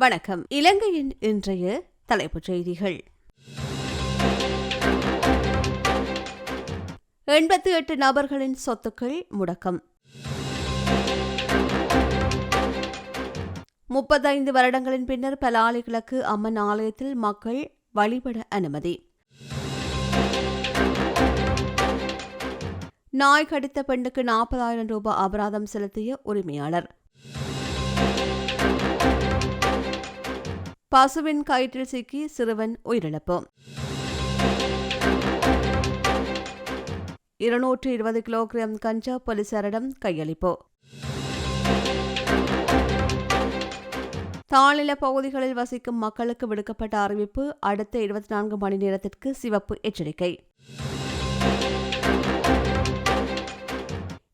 வணக்கம். இலங்கையின் இன்றைய தலைப்புச் செய்திகள். எண்பத்தி எட்டு நபர்களின் சொத்துக்கள் முடக்கம். முப்பத்தைந்து வருடங்களின் பின்னர் பலாலி கிழக்கு அம்மன் ஆலயத்தில் மக்கள் வழிபட அனுமதி. நாய் கடித்த பெண்ணுக்கு நாற்பதாயிரம் ரூபாய் அபராதம் செலுத்திய உரிமையாளர். பசுவின் கயிற்றில் சிக்கி சிறுவன் உயிரிழப்பு. இருநூற்று இருபது கிலோகிராம் கஞ்சா போலீசாரிடம் கையளிப்பு. தாழ்நில பகுதிகளில் வசிக்கும் மக்களுக்கு விடுக்கப்பட்ட அறிவிப்பு அடுத்த இருபத்தி நான்கு மணி நேரத்திற்கு சிவப்பு எச்சரிக்கை.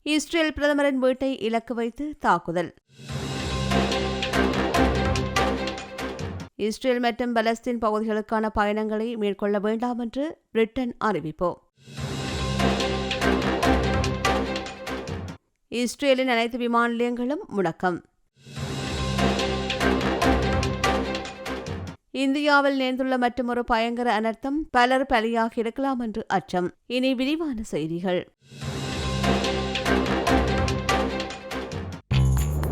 இஸ்ரேல் பிரதமரின் வீட்டை இலக்கு வைத்து தாக்குதல். இஸ்ரேல் மற்றும் பலஸ்தீன் பகுதிகளுக்கான பயணங்களை மேற்கொள்ள வேண்டாம் என்று பிரிட்டன் அறிவிப்பு. இஸ்ரேலின் அனைத்து விமான நிலையங்களும் முடக்கம். இந்தியாவில் நேர்ந்துள்ள மற்றொரு பயங்கர அனர்த்தம் பலர் பலியாக இருக்கலாம் என்று அச்சம். இனி விரிவான செய்திகள்.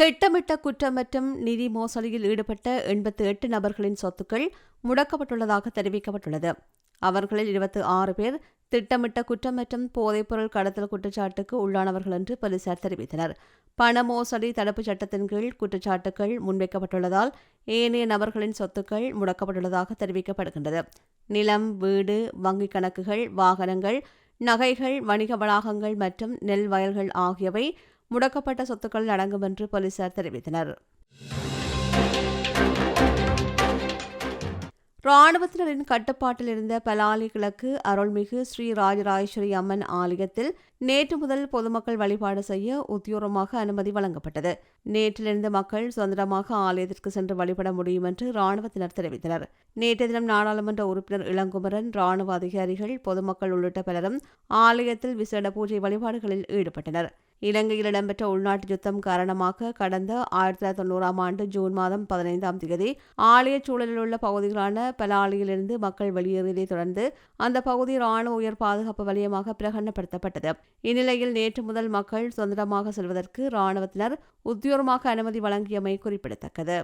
திட்டமிட்ட குற்றம் மற்றும் நிதி மோசடியில் ஈடுபட்ட எண்பத்தி எட்டு நபர்களின் சொத்துக்கள் முடக்கப்பட்டுள்ளதாக தெரிவிக்கப்பட்டுள்ளது. அவர்களில் இருபத்தி ஆறு பேர் திட்டமிட்ட குற்றம் மற்றும் போதைப்பொருள் கடத்தல் குற்றச்சாட்டுக்கு உள்ளானவர்கள் என்று போலீசார் தெரிவித்தனர். பண மோசடி தடுப்புச் சட்டத்தின் கீழ் குற்றச்சாட்டுகள் முன்வைக்கப்பட்டுள்ளதால் ஏனைய நபர்களின் சொத்துக்கள் முடக்கப்பட்டுள்ளதாக தெரிவிக்கப்படுகின்றது. நிலம் வீடு வங்கிக் கணக்குகள் வாகனங்கள் நகைகள் வணிக வளாகங்கள் மற்றும் நெல் வயல்கள் ஆகியவை முடக்கப்பட்ட சொத்துக்கள் அடங்கும் என்று போலீசார் தெரிவித்தனர். ராணுவத்தினரின் கட்டுப்பாட்டில் இருந்த பலாலி கிழக்கு அருள்மிகு ஸ்ரீ ராஜராஜேஸ்வரி அம்மன் ஆலயத்தில் நேற்று முதல் பொதுமக்கள் வழிபாடு செய்ய உத்தியோரமாக அனுமதி வழங்கப்பட்டது. நேற்றிலிருந்து மக்கள் சுதந்திரமாக ஆலயத்திற்கு சென்று வழிபட முடியும் என்று ராணுவத்தினர் தெரிவித்தனர். நேற்று தினம் நாடாளுமன்ற உறுப்பினர் இளங்குமரன் ராணுவ அதிகாரிகள் பொதுமக்கள் உள்ளிட்ட பலரும் ஆலயத்தில் விசேட பூஜை வழிபாடுகளில் ஈடுபட்டனர். இலங்கையில் இடம்பெற்ற உள்நாட்டு யுத்தம் காரணமாக கடந்த ஆயிரத்தி தொள்ளாயிரத்தி தொண்ணூறாம் ஆண்டு ஜூன் மாதம் பதினைந்தாம் தேதி ஆலய சூழலில் உள்ள பகுதிகளான பலாலியிலிருந்து மக்கள் வெளியேறியதை தொடர்ந்து அந்த பகுதி ராணுவ உயர் பாதுகாப்பு வலயமாக பிரகடனப்படுத்தப்பட்டது. இந்நிலையில் நேற்று முதல் மக்கள் சுதந்திரமாக செல்வதற்கு ராணுவத்தினர் உத்தியோகமாக அனுமதி வழங்கியமை குறிப்பிடத்தக்கது.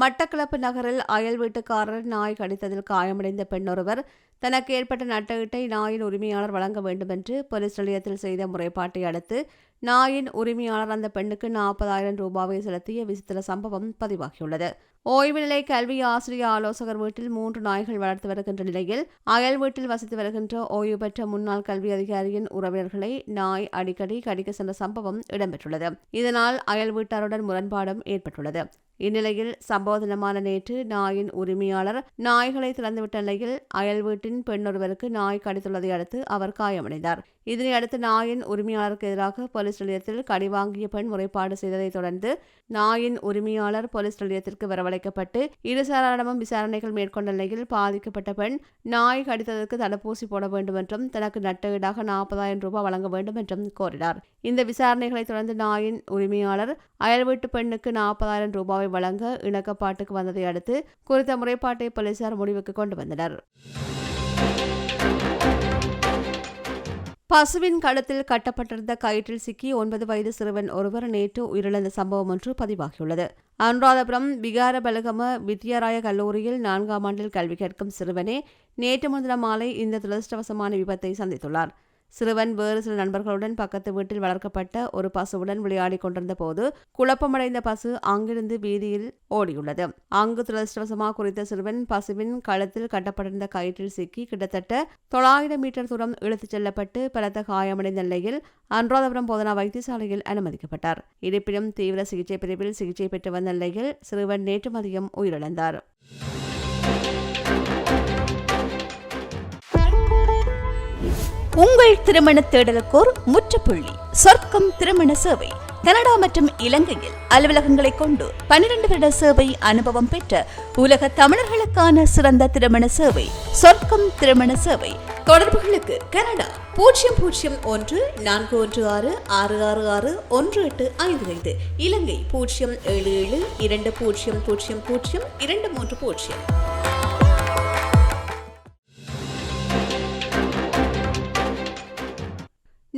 மட்டக்களப்பு நகரில் அயல் வீட்டுக்காரர் நாய் கடித்ததில் காயமடைந்த பெண்ணொருவர் தனக்கு ஏற்பட்ட நட்டஈட்டை நாயின் உரிமையாளர் வழங்க வேண்டுமென்று போலீஸ் நிலையத்தில் செய்த முறைப்பாட்டை அடுத்து நாயின் உரிமையாளர் அந்த பெண்ணுக்கு நாற்பதாயிரம் ரூபாவை செலுத்திய விசித்திர சம்பவம் பதிவாகியுள்ளது. ஓய்வு நிலை கல்வி ஆசிரிய ஆலோசகர் வீட்டில் மூன்று நாய்கள் வளர்த்து வருகின்ற நிலையில் அயல் வீட்டில் வசித்து வருகின்ற ஓய்வு பெற்ற முன்னாள் கல்வி அதிகாரியின் உறவினர்களை நாய் அடிக்கடி கடிக்க சென்ற சம்பவம் இடம்பெற்றுள்ளது. இதனால் அயல் வீட்டாருடன் முரண்பாடும் ஏற்பட்டுள்ளது. இந்நிலையில் சம்போதனமான நேற்று நாயின் உரிமையாளர் நாய்களை திறந்துவிட்ட நிலையில் அயல் வீட்டின் பெண்ணொருவருக்கு நாய் கடித்துள்ளதை அடுத்து அவர் காயமடைந்தார். இதனையடுத்து நாயின் உரிமையாளருக்கு எதிராக போலீஸ் நிலையத்தில் கடி வாங்கிய பெண் முறைப்பாடு செய்ததைத் தொடர்ந்து நாயின் உரிமையாளர் போலீஸ் நிலையத்திற்கு வரவழைக்கப்பட்டு இருசாராடமும் விசாரணைகள் மேற்கொண்ட நிலையில் பாதிக்கப்பட்ட பெண் நாய் கடித்ததற்கு தடுப்பூசி போட வேண்டும் என்றும் தனக்கு நட்டஈடாக நாற்பதாயிரம் ரூபாய் வழங்க வேண்டும் என்றும் கோரினார். இந்த விசாரணைகளை தொடர்ந்து நாயின் உரிமையாளர் அயல் வீட்டு பெண்ணுக்கு நாற்பதாயிரம் ரூபாவை வழங்க இணக்கப்பாட்டுக்கு வந்ததை அடுத்து குறித்த முறைப்பாட்டை போலீசார் முடிவுக்கு கொண்டு வந்தனர். பசுவின் கழுத்தில் கட்டப்பட்டிருந்த கயிற்றில் சிக்கி ஒன்பது வயது சிறுவன் ஒருவர் நேற்று உயிரிழந்த சம்பவம் ஒன்று பதிவாகியுள்ளது. அனுராதபுரம் விகாரபலகம வித்யாராய கல்லூரியில் நான்காம் ஆண்டில் கல்வி கேட்கும் சிறுவனே நேற்று முன்தினம் மாலை இந்த துரதிருஷ்டவசமான விபத்தை சந்தித்துள்ளார். சிறுவன் வேறு சில நண்பர்களுடன் பக்கத்து வீட்டில் வளர்க்கப்பட்ட ஒரு பசுவுடன் விளையாடிக் கொண்டிருந்த போது குழப்பமடைந்த பசு அங்கிருந்து வீதியில் ஓடியுள்ளது. அங்கு துரதிருஷ்டவசமாக குறித்த சிறுவன் பசுவின் கழுத்தில் கட்டப்பட்டிருந்த கயிற்றில் சிக்கி கிட்டத்தட்ட தொள்ளாயிரம் மீட்டர் தூரம் இழுத்துச் செல்லப்பட்டு பலத்த காயமடைந்த நிலையில் அனுராதபுரம் போதனா வைத்தியசாலையில் அனுமதிக்கப்பட்டார். இருப்பினும் தீவிர சிகிச்சை பிரிவில் சிகிச்சை பெற்று வந்த நிலையில் சிறுவன் நேற்று மதியம் உயிரிழந்தார். உங்கள் திருமண தேடலுக்கோர் முற்றுப்புள்ளி. சொர்க்கம் திருமண சேவை. கனடா மற்றும் இலங்கையில் அலுவலகங்களை கொண்டு பனிரெண்டு வருட சேவை அனுபவம் பெற்ற உலக தமிழர்களுக்கான சிறந்த திருமண சேவை. சொர்க்கம் திருமண சேவை. தொடர்புகளுக்கு கனடா பூஜ்ஜியம் பூஜ்ஜியம் ஒன்று நான்கு ஒன்று ஆறு ஆறு ஆறு ஆறு ஒன்று எட்டு ஐந்து ஐந்து. இலங்கை பூஜ்ஜியம் ஏழு ஏழு இரண்டு பூஜ்ஜியம் பூஜ்ஜியம் பூஜ்ஜியம் இரண்டு மூன்று பூஜ்ஜியம்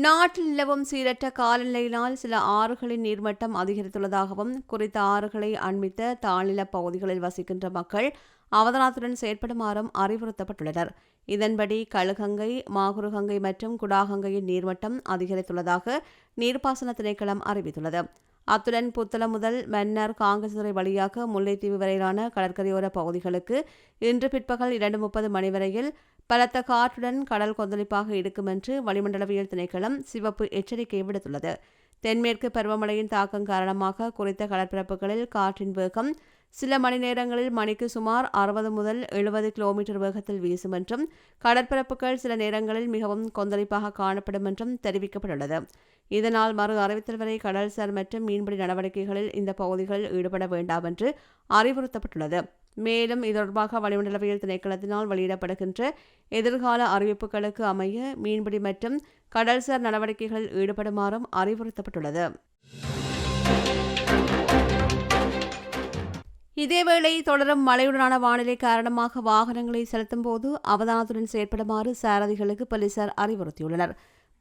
நாட்டில் நிலவும் சீரற்ற காலநிலையினால் சில ஆறுகளின் நீர்மட்டம் அதிகரித்துள்ளதாகவும் குறித்த ஆறுகளை அண்மித்த தாழ்நில பகுதிகளில் வசிக்கின்ற மக்கள் அவதானத்துடன் செயற்படுமாறும் அறிவுறுத்தப்பட்டுள்ளனர். இதன்படி கழுகங்கை மாகுருகங்கை மற்றும் குடாகங்கையின் நீர்மட்டம் அதிகரித்துள்ளதாக நீர்ப்பாசன திணைக்களம் அறிவித்துள்ளது. அத்துடன் புத்தளம் முதல் மன்னர் காங்கேசத்துறை வழியாக முல்லைத்தீவு வரையிலான கடற்கரையோர பகுதிகளுக்கு இன்று பிற்பகல் இரண்டு முப்பது மணி வரையில் பலத்த காற்றுடன் கடல் கொந்தளிப்பாக இருக்கும் என்று வளிமண்டலவியல் திணைக்களம் சிவப்பு எச்சரிக்கை விடுத்துள்ளது. தென்மேற்கு பருவமழையின் தாக்கம் காரணமாக குறித்த கடற்பரப்புகளில் காற்றின் வேகம் சில மணி நேரங்களில் மணிக்கு சுமார் அறுபது முதல் எழுபது கிலோமீட்டர் வேகத்தில் வீசும் என்றும் கடற்பரப்புகள் சில நேரங்களில் மிகவும் கொந்தளிப்பாக காணப்படும் என்றும் தெரிவிக்கப்பட்டுள்ளது. இதனால் மறு அறிவித்தல் வரை கடல்சார் மற்றும் மீன்பிடி நடவடிக்கைகளில் இந்த பகுதிகளில் ஈடுபட வேண்டாம் என்று அறிவுறுத்தப்பட்டுள்ளது. மேலும் இது தொடர்பாக வளிமண்டலவியல் திணைக்களத்தினால் வெளியிடப்படுகின்ற எதிர்கால அறிவிப்புகளுக்கு அமைய மீன்பிடி மற்றும் கடல்சார் நடவடிக்கைகளில் ஈடுபடுமாறும் அறிவுறுத்தப்பட்டுள்ளது. இதேவேளை தொடரும் மழையுடனான வானிலை காரணமாக வாகனங்களை செலுத்தும் போது அவதானத்துடன் செயற்படுமாறு சாரதிகளுக்கு போலீசார் அறிவுறுத்தியுள்ளனர்.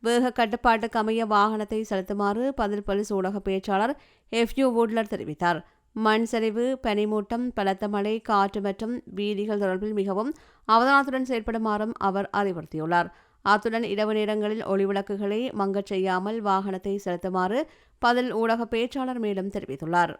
வேக கட்டுப்பாட்டுக்கு அமைய வாகனத்தை செலுத்துமாறு பதில் போலீஸ் ஊடக பேச்சாளர் எஃப் யூ தெரிவித்தார். மண் சரிவு பனிமூட்டம் பலத்த மழை காற்று மற்றும் வீதிகள் தொடர்பில் மிகவும் அவதானத்துடன் செயற்படுமாறும் அவர் அறிவுறுத்தியுள்ளார். அத்துடன் இரவு நேரங்களில் ஒளிவிளக்குகளை மங்கச் செய்யாமல் வாகனத்தை செலுத்துமாறு பதில் ஊடக பேச்சாளர் மேலும் தெரிவித்துள்ளார்.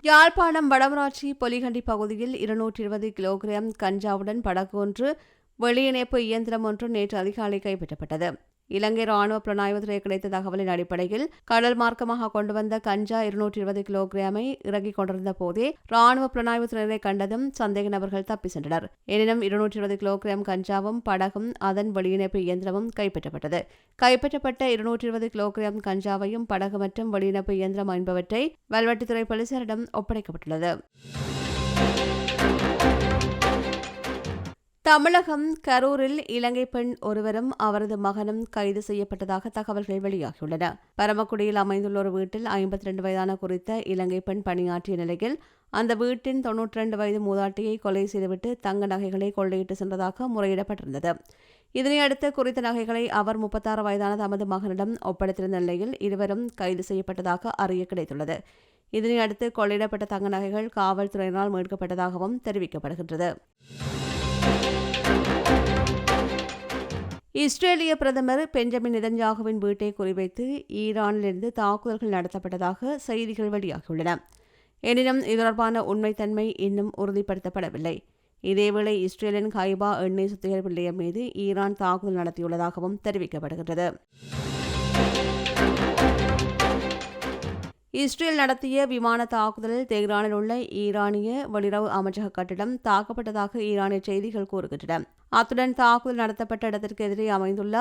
யாழ்ப்பாணம் வடமராட்சி பொலிகண்டி பகுதியில் இருநூற்றி இருபது கிலோகிராம் கஞ்சாவுடன் படகு ஒன்று வெளியிணைப்பு இயந்திரம் ஒன்று நேற்று அதிகாலை கைப்பற்றப்பட்டது. இலங்கை ராணுவ புலனாய்வுத்துறை கிடைத்த தகவலின் அடிப்படையில் கடல் மார்க்கமாக கொண்டு வந்த கஞ்சா இருநூற்றி இருபது கிலோகிராமை இறங்கிக் கொண்டிருந்த போதே ராணுவ புலனாய்வுத்துறையினரை கண்டதும் சந்தேக நபர்கள் தப்பி சென்றனர். எனினும் இருநூற்றி இருபது கிலோகிராம் கஞ்சாவும் படகும் அதன் வெளியிணைப்பு இயந்திரமும் கைப்பற்றப்பட்டது. கைப்பற்றப்பட்ட இருநூற்றி இருபது கிலோகிராம் கஞ்சாவையும் படகு மற்றும் வெளியிணைப்பு இயந்திரம் என்பவற்றை வல்வெட்டித்துறை போலீசாரிடம் ஒப்படைக்கப்பட்டுள்ளது. தமிழகம் கரூரில் இலங்கை பெண் ஒருவரும் அவரது மகனும் கைது செய்யப்பட்டதாக தகவல்கள் வெளியாகியுள்ளன. பரமக்குடியில் அமைந்துள்ள ஒரு வீட்டில் ஐம்பத்தி ரெண்டு வயதான குறித்த இலங்கை பெண் பணியாற்றிய நிலையில் அந்த வீட்டின் தொன்னூற்றி ரெண்டு வயது மூதாட்டியை கொலை செய்துவிட்டு தங்க நகைகளை கொள்ளையிட்டு சென்றதாக முறையிடப்பட்டிருந்தது. இதனையடுத்து குறித்த நகைகளை அவர் முப்பத்தாறு வயதான தமது மகனிடம் ஒப்படைத்திருந்த நிலையில் இருவரும் கைது செய்யப்பட்டதாக அறிய கிடைத்துள்ளது. இதனையடுத்து கொள்ளையிடப்பட்ட தங்க நகைகள் காவல்துறையினால் மீட்கப்பட்டதாகவும் தெரிவிக்கப்படுகின்றது. இஸ்ரேலிய பிரதமர் பெஞ்சமின் நிதன்யாகுவின் வீட்டை குறிவைத்து ஈரானிலிருந்து தாக்குதல்கள் நடத்தப்பட்டதாக செய்திகள் வெளியாகியுள்ளன. எனினும் இது தொடர்பான உண்மைத்தன்மை இன்னும் உறுதிப்படுத்தப்படவில்லை. இதேவேளை இஸ்ரேலின் கைபா எண்ணெய் சுத்திகரிப்பு நிலையம் மீது ஈரான் தாக்குதல் நடத்தியுள்ளதாகவும் தெரிவிக்கப்படுகிறது இஸ்ரேல் நடத்திய விமான தாக்குதலில் தெஹ்ரானில் உள்ள ஈரானிய வெளியுறவு அமைச்சக கட்டிடம் தாக்கப்பட்டதாக ஈரானிய செய்திகள் கூறுகின்றன. அத்துடன் தாக்குதல் நடத்தப்பட்ட இடத்திற்கு எதிரே அமைந்துள்ள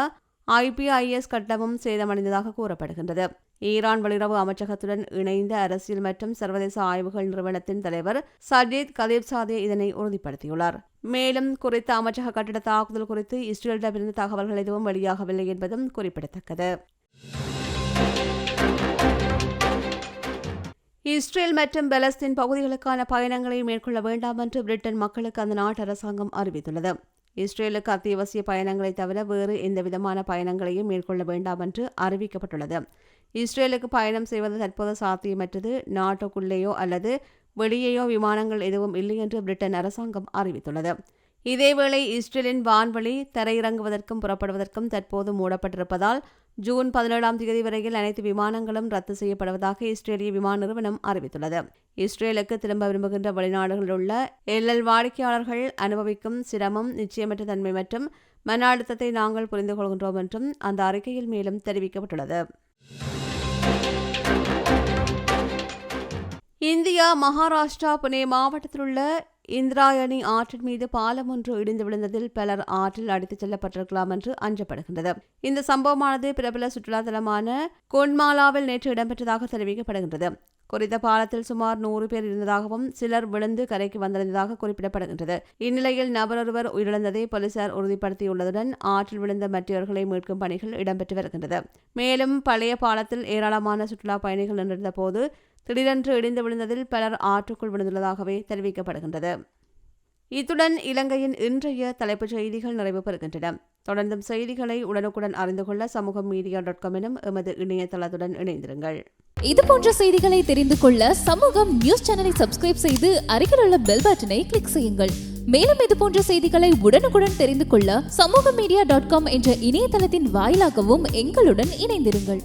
ஐபிஐஎஸ் கட்டமும் சேதமடைந்ததாக கூறப்படுகின்றது. ஈரான் வெளியுறவு அமைச்சகத்துடன் இணைந்த அரசியல் மற்றும் சர்வதேச ஆய்வுகள் நிறுவனத்தின் தலைவர் சஜீத் கதீப் சாதே இதனை உறுதிப்படுத்தியுள்ளார். மேலும் குறித்த அமைச்சக கட்டிட தாக்குதல் குறித்து இஸ்ரேலிடமிருந்து தகவல்கள் எதுவும் வெளியாகவில்லை என்பதும் குறிப்பிடத்தக்கது. இஸ்ரேல் மற்றும் பெலஸ்தீன் பகுதிகளுக்கான பயணங்களை மேற்கொள்ள வேண்டாம் என்று பிரிட்டன் மக்களுக்கு அந்த நாட்டு அரசாங்கம் அறிவித்துள்ளது. இஸ்ரேலுக்கு அத்தியாவசிய பயணங்களை தவிர வேறு எந்தவிதமான பயணங்களையும் மேற்கொள்ள வேண்டாம் என்று அறிவிக்கப்பட்டுள்ளது. இஸ்ரேலுக்கு பயணம் செய்வது தற்போது சாத்தியமற்றது. நாட்டுக்குள்ளேயோ அல்லது வெளியேயோ விமானங்கள் எதுவும் இல்லை என்று பிரிட்டன் அரசாங்கம் அறிவித்துள்ளது. இதேவேளை இஸ்ரேலின் வான்வழி தரையிறங்குவதற்கும் புறப்படுவதற்கும் தற்போது மூடப்பட்டிருப்பதால் ஜூன் பதினேழாம் தேதி வரையில் அனைத்து விமானங்களும் ரத்து செய்யப்படுவதாக இஸ்ரேலிய விமான நிறுவனம் அறிவித்துள்ளது. இஸ்ரேலுக்கு திரும்ப விரும்புகின்ற வெளிநாடுகளில் உள்ள எல்எல் வாடிக்கையாளர்கள் அனுபவிக்கும் சிரமம் நிச்சயமற்ற தன்மை மற்றும் மன அழுத்தத்தை நாங்கள் புரிந்து கொள்கின்றோம் என்றும் அந்த அறிக்கையில் மேலும் தெரிவிக்கப்பட்டுள்ளது. இந்தியா மகாராஷ்டிரா புனே மாவட்டத்தில் உள்ள இந்திராயணி ஆற்றின் மீது பாலம் ஒன்று இடிந்து விழுந்ததில் பலர் ஆற்றில் அடித்துச் செல்லப்பட்டிருக்கலாம் என்று அஞ்சப்படுகின்றது. இந்த சம்பவமானது பிரபல சுற்றுலாத்தலமான கொன்மாலாவில் நேற்று இடம்பெற்றதாக தெரிவிக்கப்படுகின்றது. குறித்த பாலத்தில் சுமார் நூறு பேர் இருந்ததாகவும் சிலர் விழுந்து கரைக்கு வந்திருந்ததாக குறிப்பிடப்படுகின்றது. இந்நிலையில் நபரொருவர் உயிரிழந்ததை போலீசார் உறுதிப்படுத்தியுள்ளதுடன் ஆற்றில் விழுந்த மற்றவர்களை மீட்கும் பணிகள் இடம்பெற்று வருகின்றது. மேலும் பழைய பாலத்தில் ஏராளமான சுற்றுலா பயணிகள் நின்றிருந்த போது திடீரென்று இடிந்து விழுந்ததில் பலர் ஆற்றுக்குள் விழுந்துள்ளதாகவே தெரிவிக்கப்படுகின்றது. இத்துடன் இலங்கையின் இன்றைய தலைப்புச் செய்திகள் நிறைவு பெறுகின்றன. தொடர்ந்தும் செய்திகளை உடனுக்குடன் அறிந்து கொள்ள சமூக மீடியா டாட் காம் எனும் எமது இணையதளத்துடன் இணைந்திருங்கள். இது போன்ற செய்திகளை தெரிந்து கொள்ள சமூகம் நியூஸ் சேனலை சப்ஸ்கிரைப் செய்து அருகில் உள்ள பெல் பட்டனை கிளிக் செய்யுங்கள். மேலும் இது போன்ற செய்திகளை உடனுக்குடன் தெரிந்து கொள்ள சமூக மீடியா டாட் காம் என்ற இணையதளத்தின் வாயிலாகவும் எங்களுடன் இணைந்திருங்கள்.